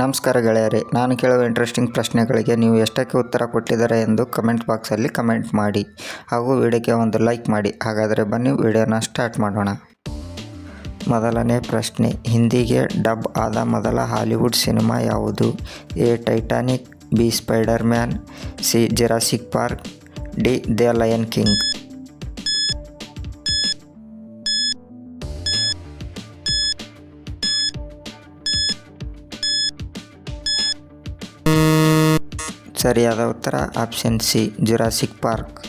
ನಮಸ್ಕಾರ ಗೆಳೆಯರೇ, ನಾನು ಕೇಳುವ ಇಂಟ್ರೆಸ್ಟಿಂಗ್ ಪ್ರಶ್ನೆಗಳಿಗೆ ನೀವು ಎಷ್ಟಕ್ಕೆ ಉತ್ತರ ಕೊಟ್ಟಿದ್ದಾರೆ ಎಂದು ಕಮೆಂಟ್ ಬಾಕ್ಸಲ್ಲಿ ಕಮೆಂಟ್ ಮಾಡಿ ಹಾಗೂ ವಿಡಿಯೋಗೆ ಒಂದು ಲೈಕ್ ಮಾಡಿ. ಹಾಗಾದರೆ ಬನ್ನಿ ವಿಡಿಯೋನ ಸ್ಟಾರ್ಟ್ ಮಾಡೋಣ. ಮೊದಲನೇ ಪ್ರಶ್ನೆ, ಹಿಂದಿಗೆ ಡಬ್ ಆದ ಮೊದಲ ಹಾಲಿವುಡ್ ಸಿನಿಮಾ ಯಾವುದು? A Titanic B Spider Man C Jurassic Park D the Lion King ಸರಿಯಾದ ಉತ್ತರ ಆಪ್ಷನ್ ಸಿ, ಜುರಾಸಿಕ್ ಪಾರ್ಕ್.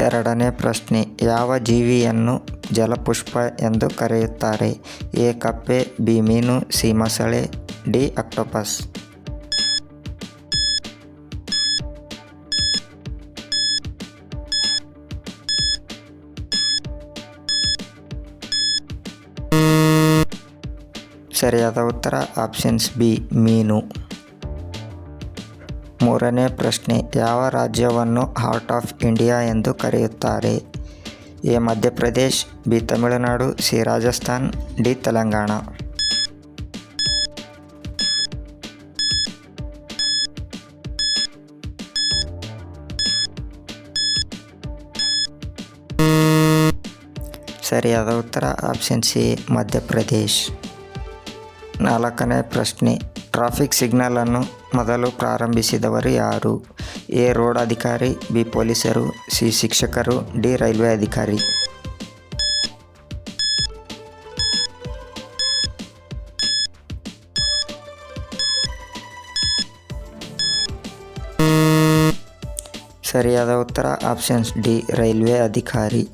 ಎರಡನೇ ಪ್ರಶ್ನೆ, ಯಾವ ಜೀವಿಯನ್ನು ಜಲಪುಷ್ಪ ಎಂದು ಕರೆಯುತ್ತಾರೆ? ಎ, ಕಪ್ಪೆ, ಬಿ, ಮೀನು, ಸಿ, ಮೊಸಳೆ, ಡಿ ಅಕ್ಟೋಪಸ್ ಸರಿಯಾದ ಉತ್ತರ ಆಪ್ಷನ್ಸ್ ಬಿ, ಮೀನು. ಮೂರನೇ ಪ್ರಶ್ನೆ, ಯಾವ ರಾಜ್ಯವನ್ನು ಹಾರ್ಟ್ ಆಫ್ ಇಂಡಿಯಾ ಎಂದು ಕರೆಯುತ್ತಾರೆ? A, Madhya Pradesh, B, Tamil Nadu, C, Rajasthan, D, Telangana. ಸರಿಯಾದ ಉತ್ತರ, ಆಪ್ಷನ್ ಸಿ, ಮಧ್ಯಪ್ರದೇಶ್. ನಾಲ್ಕನೇ ಪ್ರಶ್ನೆ. ಟ್ರಾಫಿಕ್ ಸಿಗ್ನಲನ್ನು ಮೊದಲು ಪ್ರಾರಂಭಿಸಿದವರು ಯಾರು? ಎ. ರೋಡ್ ಅಧಿಕಾರಿ, ಬಿ. ಪೊಲೀಸರು, ಸಿ. ಶಿಕ್ಷಕರು, ಡಿ. ರೈಲ್ವೆ ಅಧಿಕಾರಿ. ಸರಿಯಾದ ಉತ್ತರ, ಆಪ್ಷನ್ಸ್ ಡಿ. ರೈಲ್ವೆ ಅಧಿಕಾರಿ.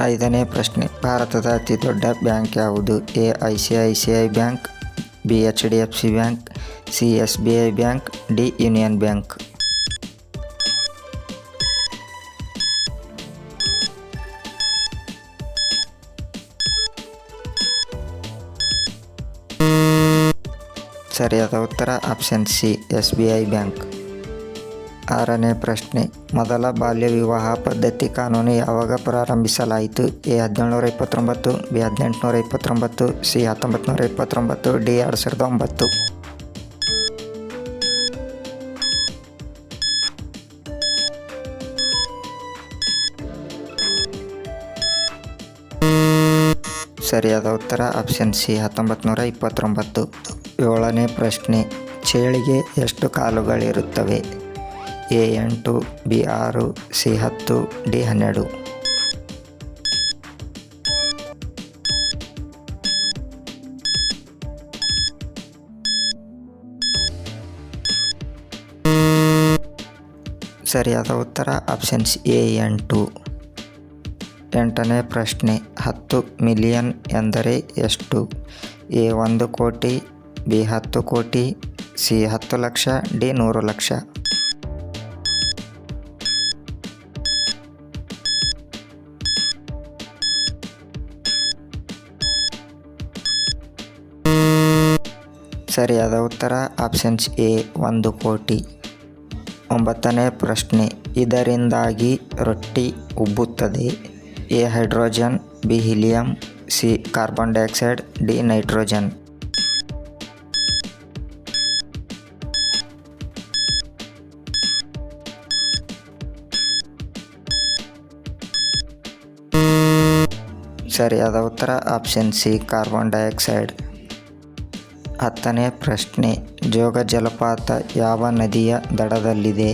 ಐದನೇ ಪ್ರಶ್ನೆ. ಭಾರತದ ಅತಿ ದೊಡ್ಡ ಬ್ಯಾಂಕ್ ಯಾವುದು? A, I C I C I bank, B, H D F C bank, C, S B I bank, D, Union bank. ಸರಿಯಾದ ಉತ್ತರ, option C, S B I bank. ಆರನೇ ಪ್ರಶ್ನೆ, ಮೊದಲ ಬಾಲ್ಯ ವಿವಾಹ ಪದ್ಧತಿ ಕಾನೂನು ಯಾವಾಗ ಪ್ರಾರಂಭಿಸಲಾಯಿತು? ಎ ಹದಿನೇಳುನೂರ ಇಪ್ಪತ್ತೊಂಬತ್ತು, ಬಿ ಹದಿನೆಂಟುನೂರ ಇಪ್ಪತ್ತೊಂಬತ್ತು, ಸಿ, ಹತ್ತೊಂಬತ್ತು ನೂರ ಇಪ್ಪತ್ತೊಂಬತ್ತು, ಡಿ, ಎರಡು ಸಾವಿರದ ಒಂಬತ್ತು. ಸರಿಯಾದ ಉತ್ತರ, ಆಪ್ಷನ್ ಸಿ, ಹತ್ತೊಂಬತ್ತು ನೂರ ಇಪ್ಪತ್ತೊಂಬತ್ತು. ಏಳನೇ ಪ್ರಶ್ನೆ, ಚೇಳಿಗೆ ಎಷ್ಟು ಕಾಲುಗಳಿರುತ್ತವೆ? ಎ ಎಂಟು, ಬಿ ಆರು, ಸಿ ಹತ್ತು, ಡಿ ಹನ್ನೆರಡು. ಸರಿಯಾದ ಉತ್ತರ ಆಪ್ಷನ್ಸ್ ಎ ಎಂಟು. ಎಂಟನೇ ಪ್ರಶ್ನೆ, ಹತ್ತು ಮಿಲಿಯನ್ ಎಂದರೆ ಎಷ್ಟು? ಎ ಒಂದು ಕೋಟಿ, ಬಿ ಹತ್ತು ಕೋಟಿ, ಸಿ ಹತ್ತು ಲಕ್ಷ, ಡಿ ನೂರು ಲಕ್ಷ. ಸರಿಯಾದ ಉತ್ತರ ಆಪ್ಷನ್ಸ್ ಎ, ಒಂದು ಕೋಟಿ. ಒಂಬತ್ತನೇ ಪ್ರಶ್ನೆ, ಇದರಿಂದಾಗಿ ರೊಟ್ಟಿ ಉಬ್ಬುತ್ತದೆ. A, hydrogen, B, helium, C, carbon dioxide, D, nitrogen. ಸರಿಯಾದ ಉತ್ತರ ಆಪ್ಷನ್ ಸಿ, ಕಾರ್ಬನ್ ಡೈಆಕ್ಸೈಡ್. ಹತ್ತನೇ ಪ್ರಶ್ನೆ, ಜೋಗ ಜಲಪಾತ ಯಾವ ನದಿಯ ದಡದಲ್ಲಿದೆ?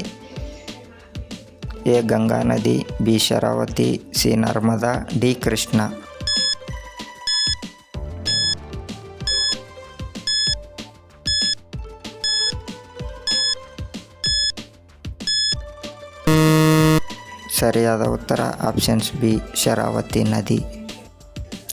ಎ. ಗಂಗಾ ನದಿ B. Sharavathi, C. Narmada, D. Krishna. ಸರಿಯಾದ ಉತ್ತರ, ಆಪ್ಷನ್ಸ್ ಬಿ. ಶರಾವತಿ ನದಿ.